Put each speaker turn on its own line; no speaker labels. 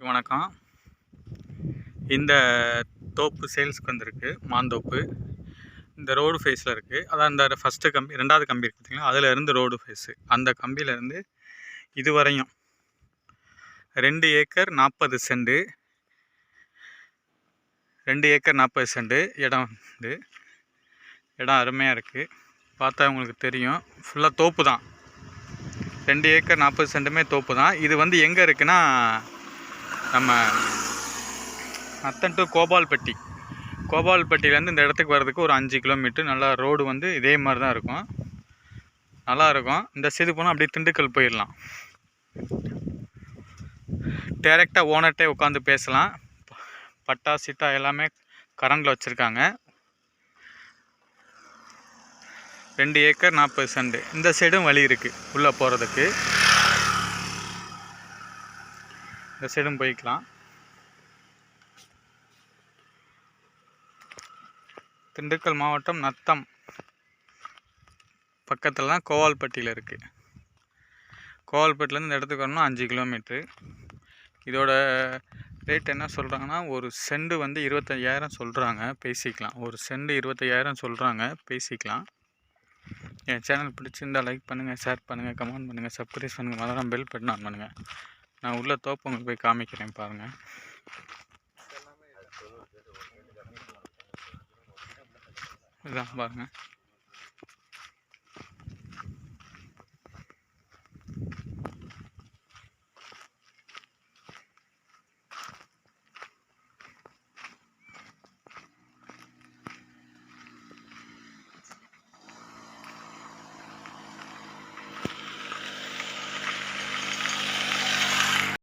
எல்லாத்துக்கும் வணக்கம். இந்த தோப்பு சேல்ஸ்க்கு வந்திருக்கு மாந்தோப்பு இந்த ரோடு ஃபேஸில் இருக்குது அதான் இந்த ஃபஸ்ட்டு கம்பி ரெண்டாவது கம்பி இருக்குது பார்த்திங்கன்னா அதில் இருந்து ரோடு ஃபேஸு அந்த கம்பியிலேருந்து இது வரையும் ரெண்டு ஏக்கர் நாற்பது சென்டு ரெண்டு ஏக்கர் நாற்பது சென்டு இடம் வந்து இடம் அருமையாக இருக்குது பார்த்தா உங்களுக்கு தெரியும். ஃபுல்லாக தோப்பு தான். ரெண்டு ஏக்கர் நாற்பது சென்ட்டுமே தோப்பு தான். இது வந்து எங்கே இருக்குன்னா நம்ம நத்தன் டு கோபால்பட்டி. கோபால்பட்டியிலேருந்து இந்த இடத்துக்கு வர்றதுக்கு ஒரு அஞ்சு கிலோமீட்டர். நல்லா ரோடு வந்து இதே மாதிரி தான் இருக்கும். நல்லா இருக்கும். இந்த சைடு போனால் அப்படியே திண்டுக்கல் போயிடலாம். டேரெக்டாக ஓனர்கிட்டே உட்காந்து பேசலாம். பட்டா சிட்டா எல்லாமே கரண்டில் வச்சுருக்காங்க. ரெண்டு ஏக்கர் நாற்பது சண்டு இந்த சைடும் வழி இருக்குது உள்ளே போகிறதுக்கு இந்த சைடும் போய்க்கலாம். திண்டுக்கல் மாவட்டம் நத்தம். பக்கத்தில் தான் கோவால்பட்டியில் இருக்குது கோவால்பட்டிலேருந்து இந்த இடத்துக்கு வரணும் அஞ்சு கிலோமீட்ரு இதோட ரேட் என்ன சொல்கிறாங்கன்னா ஒரு செண்டு வந்து இருபத்தையாயிரம் சொல்கிறாங்க பேசிக்கலாம். ஒரு செண்டு இருபத்தையாயிரம் சொல்கிறாங்க பேசிக்கலாம். என் சேனல் பிடிச்சிருந்தா லைக் பண்ணுங்கள் ஷேர் பண்ணுங்கள் கமெண்ட் பண்ணுங்கள் சப்ஸ்கிரைப் பண்ணுங்கள் மறக்காம பெல் பட்டன் ஆன் பண்ணுங்கள் நான் உள்ள தோப்பு உங்களுக்கு போய் காமிக்கிறேன் பாருங்கள் இதான் பாருங்கள்